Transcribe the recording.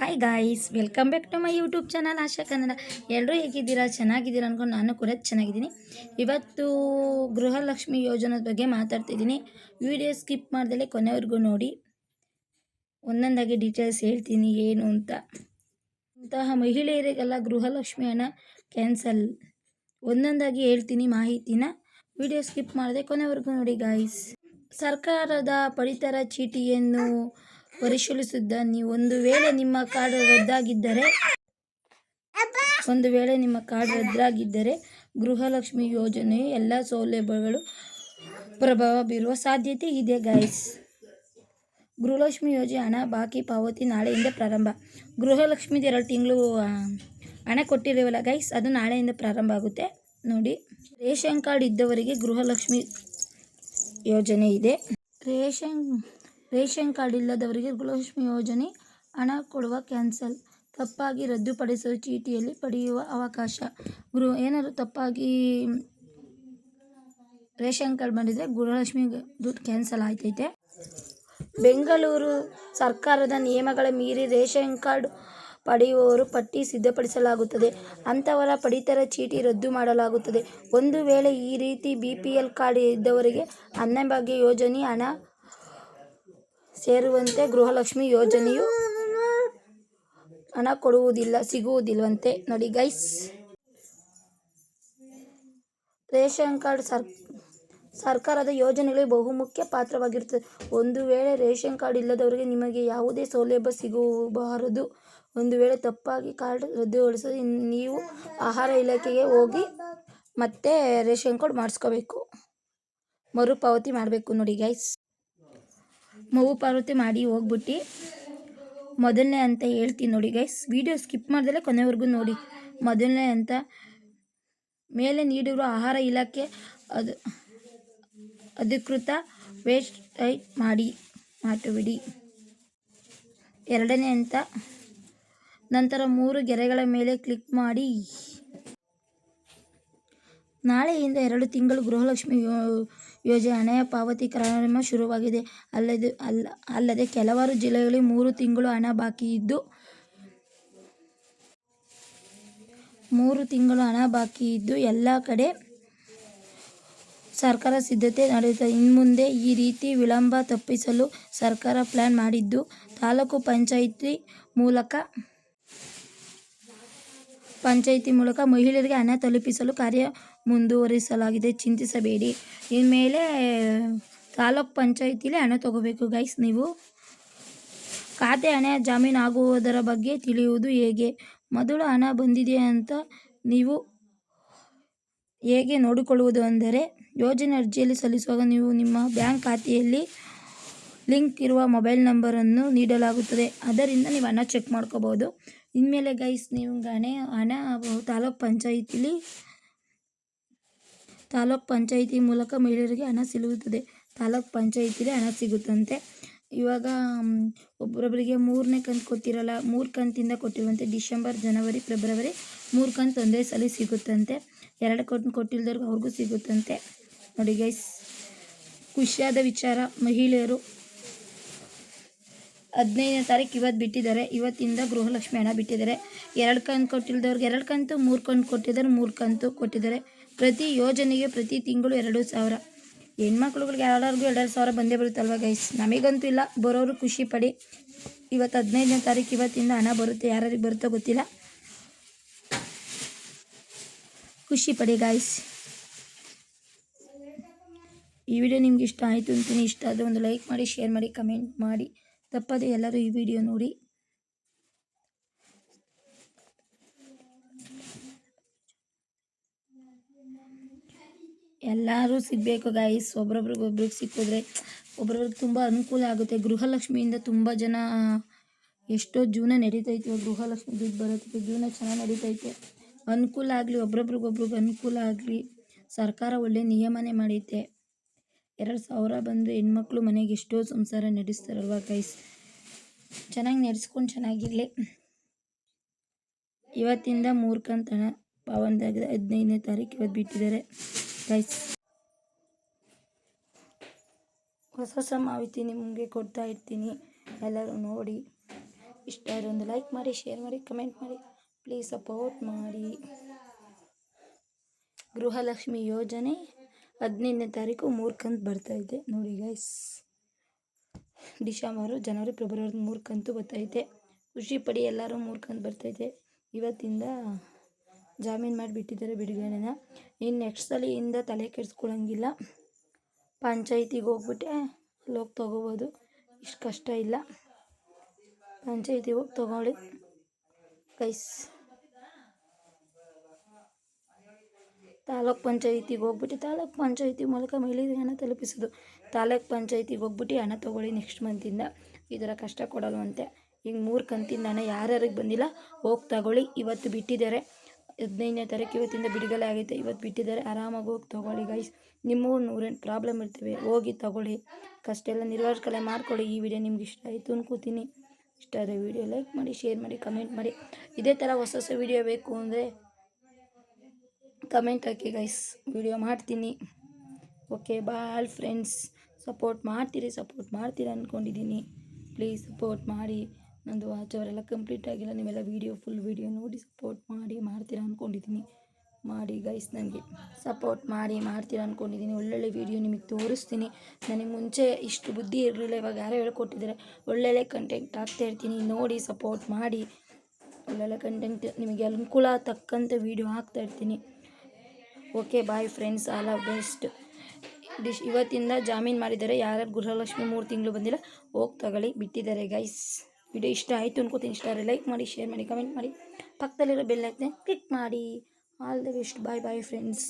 Hi guys welcome back to my YouTube channel Asha Kannada ಎಲ್ಲರೂ ಹೇಗಿದ್ದೀರಾ? ಚೆನ್ನಾಗಿದ್ದೀರಾ ಅನ್ಕೊಂಡು ನಾನು ಕೂಡ ಚೆನ್ನಾಗಿದ್ದೀನಿ. ಇವತ್ತು ಗೃಹಲಕ್ಷ್ಮಿ ಯೋಜನೆ ಬಗ್ಗೆ ಮಾತಾಡ್ತಿದ್ದೀನಿ. ವಿಡಿಯೋ ಸ್ಕಿಪ್ ಮಾಡ್ದಲೇ ಕೊನೆವರೆಗೂ ನೋಡಿ. ಒಂದೊಂದಾಗಿ ಡೀಟೇಲ್ಸ್ ಹೇಳ್ತೀನಿ, ಏನು ಅಂತ. ಇಂತಹ ಮಹಿಳೆಯರಿಗೆಲ್ಲ ಗೃಹಲಕ್ಷ್ಮಿ ಹಣ ಕ್ಯಾನ್ಸಲ್ ಒಂದೊಂದಾಗಿ ಹೇಳ್ತೀನಿ ಮಾಹಿತಿನ. ವಿಡಿಯೋ ಸ್ಕಿಪ್ ಮಾಡಿದೆ ಕೊನೆವರೆಗೂ ನೋಡಿ ಗಾಯ್ಸ್ ಸರ್ಕಾರದ ಪಡಿತರ ಚೀಟಿಯನ್ನು ಪರಿಶೀಲಿಸಿದ್ದ. ನೀವು ಒಂದು ವೇಳೆ ನಿಮ್ಮ ಕಾರ್ಡ್ ರದ್ದಾಗಿದ್ದರೆ, ಒಂದು ವೇಳೆ ನಿಮ್ಮ ಕಾರ್ಡ್ ರದ್ದಾಗಿದ್ದರೆ ಗೃಹಲಕ್ಷ್ಮಿ ಯೋಜನೆಯು ಎಲ್ಲ ಸೌಲಭ್ಯಗಳು ಪ್ರಭಾವ ಬೀರುವ ಸಾಧ್ಯತೆ ಇದೆ, ಗೈಸ್. ಗೃಹಲಕ್ಷ್ಮಿ ಯೋಜನೆ ಹಣ ಬಾಕಿ ಪಾವತಿ ನಾಳೆಯಿಂದ ಪ್ರಾರಂಭ. ಗೃಹಲಕ್ಷ್ಮಿದು ಎರಡು ತಿಂಗಳು ಹಣ ಕೊಟ್ಟಿದ್ದೇವಲ್ಲ ಗೈಸ್, ಅದು ನಾಳೆಯಿಂದ ಪ್ರಾರಂಭ ಆಗುತ್ತೆ. ನೋಡಿ, ರೇಷನ್ ಕಾರ್ಡ್ ಇದ್ದವರಿಗೆ ಗೃಹಲಕ್ಷ್ಮಿ ಯೋಜನೆ ಇದೆ. ರೇಷನ್ ರೇಷನ್ ಕಾರ್ಡ್ ಇಲ್ಲದವರಿಗೆ ಗೃಹಲಕ್ಷ್ಮಿ ಯೋಜನೆ ಹಣ ಕೊಡುವ ಕ್ಯಾನ್ಸಲ್. ತಪ್ಪಾಗಿ ರದ್ದುಪಡಿಸುವ ಚೀಟಿಯಲ್ಲಿ ಪಡೆಯುವ ಅವಕಾಶ. ಗೃಹ, ಏನಾದರೂ ತಪ್ಪಾಗಿ ರೇಷನ್ ಕಾರ್ಡ್ ಮಾಡಿದರೆ ಗೃಹಲಕ್ಷ್ಮಿ ದುಡ್ಡು ಕ್ಯಾನ್ಸಲ್ ಆಯ್ತೈತೆ. ಬೆಂಗಳೂರು ಸರ್ಕಾರದ ನಿಯಮಗಳ ಮೀರಿ ರೇಷನ್ ಕಾರ್ಡ್ ಪಡೆಯುವವರು ಪಟ್ಟಿ ಸಿದ್ಧಪಡಿಸಲಾಗುತ್ತದೆ. ಅಂಥವರ ಪಡಿತರ ಚೀಟಿ ರದ್ದು ಮಾಡಲಾಗುತ್ತದೆ. ಒಂದು ವೇಳೆ ಈ ರೀತಿ ಬಿ ಪಿ ಎಲ್ ಕಾರ್ಡ್ ಇದ್ದವರಿಗೆ ಅನ್ನಭಾಗ್ಯ ಯೋಜನೆ ಹಣ ಸೇರುವಂತೆ ಗೃಹಲಕ್ಷ್ಮಿ ಯೋಜನೆಯು ಹಣ ಕೊಡುವುದಿಲ್ಲ, ಸಿಗುವುದಿಲ್ಲವಂತೆ. ನೋಡಿ ಗೈಸ್. ರೇಷನ್ ಕಾರ್ಡ್ ಸರ್, ಸರ್ಕಾರದ ಯೋಜನೆಗಳಿಗೆ ಬಹುಮುಖ್ಯ ಪಾತ್ರವಾಗಿರುತ್ತದೆ. ಒಂದು ವೇಳೆ ರೇಷನ್ ಕಾರ್ಡ್ ಇಲ್ಲದವರಿಗೆ ನಿಮಗೆ ಯಾವುದೇ ಸೌಲಭ್ಯ ಸಿಗಬಾರದು. ಒಂದು ವೇಳೆ ತಪ್ಪಾಗಿ ಕಾರ್ಡ್ ರದ್ದುಗೊಳಿಸಲು ನೀವು ಆಹಾರ ಇಲಾಖೆಗೆ ಹೋಗಿ ಮತ್ತೆ ರೇಷನ್ ಕಾರ್ಡ್ ಮಾಡಿಸ್ಕೋಬೇಕು. ಮರುಪಾವತಿ ಮಾಡಬೇಕು. ನೋಡಿ ಗೈಸ್. ಮರುಪಾವತಿ ಮಾಡಿ ಹೋಗ್ಬಿಟ್ಟು ಮೊದಲನೇ ಅಂತ ಹೇಳ್ತೀನಿ ನೋಡಿ ಗೈಸ್ ವಿಡಿಯೋ ಸ್ಕಿಪ್ ಮಾಡ್ದಲೇ ಕೊನೆವರೆಗೂ ನೋಡಿ. ಮೊದಲನೇ ಅಂತ ಮೇಲೆ ನೀಡಿರುವ ಆಹಾರ ಇಲಾಖೆ ಅದು, ಅಧಿಕೃತ ವೆಬ್ಸೈಟ್ ಮಾಡಿ ಮಾಡಿಬಿಡಿ ಎರಡನೇ ಅಂತ ನಂತರ ಮೂರು ಗೆರೆಗಳ ಮೇಲೆ ಕ್ಲಿಕ್ ಮಾಡಿ. ನಾಳೆಯಿಂದ ಎರಡು ತಿಂಗಳು ಗೃಹಲಕ್ಷ್ಮಿ ಯೋಜನೆ ಹಣೆಯ ಪಾವತಿ ಕಾರ್ಯಕ್ರಮ ಶುರುವಾಗಿದೆ. ಅಲ್ಲದೆ ಅಲ್ಲ ಅಲ್ಲದೆ ಕೆಲವಾರು ಜಿಲ್ಲೆಗಳಲ್ಲಿ ಮೂರು ತಿಂಗಳು ಹಣ ಬಾಕಿ ಇದ್ದು, ಮೂರು ತಿಂಗಳು ಹಣ ಬಾಕಿ ಇದ್ದು ಎಲ್ಲ ಕಡೆ ಸರ್ಕಾರ ಸಿದ್ಧತೆ ನಡೆಯುತ್ತದೆ ಇನ್ಮುಂದೆ ಈ ರೀತಿ ವಿಳಂಬ ತಪ್ಪಿಸಲು ಸರ್ಕಾರ ಪ್ಲ್ಯಾನ್ ಮಾಡಿದ್ದು, ತಾಲೂಕು ಪಂಚಾಯಿತಿ ಮೂಲಕ ಪಂಚಾಯಿತಿ ಮೂಲಕ ಮಹಿಳೆಯರಿಗೆ ಹಣ ತಲುಪಿಸಲು ಕಾರ್ಯ ಮುಂದುವರಿಸಲಾಗಿದೆ. ಚಿಂತಿಸಬೇಡಿ. ಇನ್ಮೇಲೆ ತಾಲೂಕ್ ಪಂಚಾಯಿತಿಲಿ ಹಣ ತಗೋಬೇಕು. ಗೈಸ್, ನೀವು ಖಾತೆ ಹಣ ಜಾಮೀನು ಆಗುವುದರ ಬಗ್ಗೆ ತಿಳಿಯುವುದು ಹೇಗೆ? ಮೊದಲು ಹಣ ಬಂದಿದೆ ಅಂತ ನೀವು ಹೇಗೆ ನೋಡಿಕೊಳ್ಳುವುದು ಅಂದರೆ ಯೋಜನೆ ಅರ್ಜಿಯಲ್ಲಿ ಸಲ್ಲಿಸುವಾಗ ನೀವು ನಿಮ್ಮ ಬ್ಯಾಂಕ್ ಖಾತೆಯಲ್ಲಿ ಲಿಂಕ್ ಇರುವ ಮೊಬೈಲ್ ನಂಬರನ್ನು ನೀಡಲಾಗುತ್ತದೆ. ಅದರಿಂದ ನೀವು ಹಣ ಚೆಕ್ ಮಾಡ್ಕೋಬೋದು ಇನ್ಮೇಲೆ ಗೈಸ್ ನೀವು ಹಣೆ ಹಣ ತಾಲೂಕ್ ಪಂಚಾಯಿತಿಲಿ, ತಾಲೂಕ್ ಪಂಚಾಯಿತಿ ಮೂಲಕ ಮಹಿಳೆಯರಿಗೆ ಹಣ ಸಿಗುತ್ತದೆ ತಾಲೂಕ್ ಪಂಚಾಯಿತಿಲಿ ಹಣ ಸಿಗುತ್ತಂತೆ. ಇವಾಗ ಒಬ್ಬರೊಬ್ಬರಿಗೆ ಮೂರನೇ ಕಂತು ಕೊಟ್ಟಿರಲ್ಲ ಮೂರು ಕಂತಿಂದ ಕೊಟ್ಟಿರುವಂತೆ ಡಿಸೆಂಬರ್, ಜನವರಿ, ಫೆಬ್ರವರಿ ಮೂರು ಕಂತು ಒಂದೇ ಸಲ ಸಿಗುತ್ತಂತೆ. ಎರಡು ಕಂತು ಕೊಟ್ಟಿಲ್ದವ್ರಿಗೆ ಅವ್ರಿಗೂ ಸಿಗುತ್ತಂತೆ. ನೋಡಿ ಗೈಸ್ ಖುಷಿಯಾದ ವಿಚಾರ ಮಹಿಳೆಯರು. ಹದಿನೈದನೇ ತಾರೀಕು ಇವತ್ತು ಬಿಟ್ಟಿದ್ದಾರೆ. ಇವತ್ತಿಂದ ಗೃಹಲಕ್ಷ್ಮಿ ಹಣ ಬಿಟ್ಟಿದ್ದಾರೆ. ಎರಡು ಕಂತು ಕೊಟ್ಟಿಲ್ದವ್ರಿಗೆ, ಎರಡು ಕಂತು, ಮೂರು ಕಂತು ಕೊಟ್ಟಿದ್ದಾರೆ, ಮೂರು ಕಂತು ಕೊಟ್ಟಿದ್ದಾರೆ. ಪ್ರತಿ ಯೋಜನೆಗೆ ಪ್ರತಿ ತಿಂಗಳು ಎರಡು ಸಾವಿರ. ಹೆಣ್ಮಕ್ಳುಗಳಿಗೆ ಎಲ್ಲರಿಗೂ ಎರಡು ಸಾವಿರ ಬಂದೇ ಬರುತ್ತಲ್ವ ಗೈಸ್ ನಮಗಂತೂ ಇಲ್ಲ. ಬರೋರು ಖುಷಿ ಪಡಿ. ಇವತ್ತು ಹದಿನೈದನೇ ತಾರೀಕು ಇವತ್ತಿಂದ ಹಣ ಬರುತ್ತೆ. ಯಾರ್ಯಾರಿಗೆ ಬರುತ್ತೋ ಗೊತ್ತಿಲ್ಲ. ಖುಷಿ ಪಡಿ ಗಾಯ್ಸ್ ಈ ವಿಡಿಯೋ ನಿಮ್ಗೆ ಇಷ್ಟ ಆಯಿತು ಅಂತೀನಿ. ಇಷ್ಟ ಆದರೆ ಒಂದು ಲೈಕ್ ಮಾಡಿ ಶೇರ್ ಮಾಡಿ ಕಮೆಂಟ್ ಮಾಡಿ. ತಪ್ಪದೆ ಎಲ್ಲರೂ ಈ ವಿಡಿಯೋ ನೋಡಿ. ಎಲ್ಲರೂ ಸಿಗಬೇಕು ಗಾಯಿಸ್ ಒಬ್ರೊಬ್ರಿಗೊಬ್ರಿಗೆ ಸಿಕ್ಕಿದ್ರೆ ಒಬ್ರೊಬ್ರಿಗೆ ತುಂಬ ಅನುಕೂಲ ಆಗುತ್ತೆ. ಗೃಹಲಕ್ಷ್ಮಿಯಿಂದ ತುಂಬ ಜನ, ಎಷ್ಟೋ ಜೀವನ ನಡೀತೈತೆ ಗೃಹಲಕ್ಷ್ಮಿ ದುಡ್ಡು ಬರೋದಕ್ಕೆ ಜೀವನ ಚೆನ್ನಾಗಿ ನಡೀತೈತೆ. ಅನುಕೂಲ ಆಗಲಿ, ಒಬ್ರೊಬ್ರಿಗೊಬ್ರಿಗೆ ಅನುಕೂಲ ಆಗಲಿ, ಸರ್ಕಾರ ಒಳ್ಳೆ ನಿಯಮನೇ ಮಾಡೈತೆ ಎರಡು ಸಾವಿರ ಬಂದು ಹೆಣ್ಮಕ್ಳು ಮನೆಗೆ ಎಷ್ಟೋ ಸಂಸಾರ ನಡೆಸ್ತಾರಲ್ವ ಗೈಸ್ ಚೆನ್ನಾಗಿ ನಡೆಸ್ಕೊಂಡು ಚೆನ್ನಾಗಿರಲಿ. ಇವತ್ತಿಂದ ಮೂರು ಕಂತಣ ಪಾವಂದಾಗ ಹದಿನೈದನೇ ತಾರೀಕು ಇವತ್ತು ಬಿಟ್ಟಿದ್ದಾರೆ ಗೈಸ್ ಹೊಸ ಹೊಸ ಮಾಹಿತಿ ನಿಮಗೆ ಕೊಡ್ತಾ ಇರ್ತೀನಿ. ಎಲ್ಲರೂ ನೋಡಿ. ಇಷ್ಟ ಒಂದು ಲೈಕ್ ಮಾಡಿ ಶೇರ್ ಮಾಡಿ ಕಮೆಂಟ್ ಮಾಡಿ. ಪ್ಲೀಸ್ ಸಪೋರ್ಟ್ ಮಾಡಿ. ಗೃಹಲಕ್ಷ್ಮಿ ಯೋಜನೆ ಹದಿನೈದನೇ ತಾರೀಕು ಮೂರು ಕಂತು ಇದೆ ನೋಡಿ ಗೈಸ್ ಡಿಸೆಂಬರು ಜನವರಿ, ಫೆಬ್ರವರಿ ಮೂರು ಕಂತು ಬರ್ತೈತೆ ಖುಷಿ ಪಡಿ ಎಲ್ಲರೂ ಮೂರು ಕಂತು ಬರ್ತೈತೆ ಇವತ್ತಿಂದ ಜಾಮೀನು ಮಾಡಿಬಿಟ್ಟಿದ್ದಾರೆ ಬಿಡುಗಡೆನ. ಇನ್ನು ನೆಕ್ಸ್ಟ್ ಸಲಿಯಿಂದ ತಲೆ ಕೆಡಿಸ್ಕೊಳಂಗಿಲ್ಲ. ಪಂಚಾಯತಿಗೆ ಹೋಗ್ಬಿಟ್ಟೆ ಅಲ್ಲೋಗಿ ತೊಗೋಬೋದು. ಇಷ್ಟು ಕಷ್ಟ ಇಲ್ಲ. ಪಂಚಾಯಿತಿಗೆ ಹೋಗಿ ತೊಗೊಳ್ಳಿ. ಗೈಸ್ ತಾಲೂಕ್ ಪಂಚಾಯಿತಿಗೆ ಹೋಗ್ಬಿಟ್ಟು, ತಾಲೂಕ್ ಪಂಚಾಯಿತಿ ಮೂಲಕ ಮಹಿಳೆಯರಿಗೆ ಹಣ ತಲುಪಿಸೋದು. ತಾಲೂಕ್ ಪಂಚಾಯಿತಿಗೆ ಹೋಗ್ಬಿಟ್ಟು ಹಣ ತೊಗೊಳ್ಳಿ ನೆಕ್ಸ್ಟ್ ಮಂತಿಂದ ಈ ಥರ ಕಷ್ಟ ಕೊಡಲ್ವಂತೆ ಈಗ ಮೂರು ಕಂತಿಂದ ಹಣ ಯಾರ್ಯಾರಿಗೆ ಬಂದಿಲ್ಲ, ಹೋಗಿ ತಗೊಳ್ಳಿ. ಇವತ್ತು ಬಿಟ್ಟಿದ್ದಾರೆ. ಹದಿನೈದನೇ ತಾರೀಕು ಇವತ್ತಿಂದ ಬಿಡುಗಡೆ ಆಗೈತೆ. ಇವತ್ತು ಬಿಟ್ಟಿದ್ದಾರೆ. ಆರಾಮಾಗಿ ಹೋಗಿ ತೊಗೊಳ್ಳಿ ಗೈಸ್ ನಿಮ್ಮೂ ನೂರೇನು ಪ್ರಾಬ್ಲಮ್ ಇರ್ತವೆ. ಹೋಗಿ ತಗೊಳ್ಳಿ. ಕಷ್ಟ ಎಲ್ಲ ನಿರ್ವಹಿಸ್ಕೊಳ್ಳೆ ಮಾಡ್ಕೊಳ್ಳಿ. ಈ ವಿಡಿಯೋ ನಿಮ್ಗೆ ಇಷ್ಟ ಆಯಿತು ಅನ್ಕೋತೀನಿ. ಇಷ್ಟ ಆದರೆ ವಿಡಿಯೋ ಲೈಕ್ ಮಾಡಿ ಶೇರ್ ಮಾಡಿ ಕಮೆಂಟ್ ಮಾಡಿ. ಇದೇ ಥರ ಹೊಸ ಹೊಸ ವಿಡಿಯೋ ಬೇಕು ಅಂದರೆ ಕಮೆಂಟ್ ಹಾಕಿ ಗೈಸ್ ವಿಡಿಯೋ ಮಾಡ್ತೀನಿ. ಓಕೆ ಬಾಯ್ ಫ್ರೆಂಡ್ಸ್ ಸಪೋರ್ಟ್ ಮಾಡ್ತೀರಿ ಸಪೋರ್ಟ್ ಮಾಡ್ತೀರಿ ಅಂದ್ಕೊಂಡಿದ್ದೀನಿ ಪ್ಲೀಸ್ ಸಪೋರ್ಟ್ ಮಾಡಿ. ನಂದು ವಾಚ್ ಅವರೆಲ್ಲ ಕಂಪ್ಲೀಟ್ ಆಗಿಲ್ಲ. ನೀವೆಲ್ಲ ವೀಡಿಯೋ ಫುಲ್ ವೀಡಿಯೋ ನೋಡಿ ಸಪೋರ್ಟ್ ಮಾಡಿ, ಮಾಡ್ತೀರಾ ಅಂದ್ಕೊಂಡಿದ್ದೀನಿ ಮಾಡಿ ಗೈಸ್ ನನಗೆ. ಸಪೋರ್ಟ್ ಮಾಡಿ, ಮಾಡ್ತೀರಾ ಅಂದ್ಕೊಂಡಿದ್ದೀನಿ ಒಳ್ಳೊಳ್ಳೆ ವೀಡಿಯೋ ನಿಮಗೆ ತೋರಿಸ್ತೀನಿ. ನನಗೆ ಮುಂಚೆ ಇಷ್ಟು ಬುದ್ಧಿ ಇರಲಿಲ್ಲ, ಇವಾಗ ಯಾರೋ ಹೇಳ್ಕೊಟ್ಟಿದ್ದಾರೆ. ಒಳ್ಳೊಳ್ಳೆ ಕಂಟೆಂಟ್ ಇರ್ತೀನಿ. ನೋಡಿ ಸಪೋರ್ಟ್ ಮಾಡಿ. ಒಳ್ಳೊಳ್ಳೆ ಕಂಟೆಂಟ್ ನಿಮಗೆ ಅನುಕೂಲ ತಕ್ಕಂತೆ ವೀಡಿಯೋ ಹಾಕ್ತಾ ಇರ್ತೀನಿ. Okay bye friends all of best dish ಇವತ್ತಿಂದ ಜಾಮೀನು ಮಾಡಿದ್ದಾರೆ ಯಾರ್ಯಾರು ಗೃಹಲಕ್ಷ್ಮಿ ಮೂರು ತಿಂಗಳು ಬಂದಿಲ್ಲ. ಹೋಗಿ ತಗೊಳ್ಳಿ. ಬಿಟ್ಟಿದ್ದಾರೆ ಗೈಸ್ ವಿಡಿಯೋ ಇಷ್ಟ ಆಯಿತು ಅನ್ಕೋತೀನಿ. ಇಷ್ಟ ಆದರೆ ಲೈಕ್ ಮಾಡಿ ಶೇರ್ ಮಾಡಿ ಕಮೆಂಟ್ ಮಾಡಿ. ಪಕ್ಕದಲ್ಲಿರೋ ಬೆಲ್ ಐತೆ ಕ್ಲಿಕ್ ಮಾಡಿ. All the best bye bye friends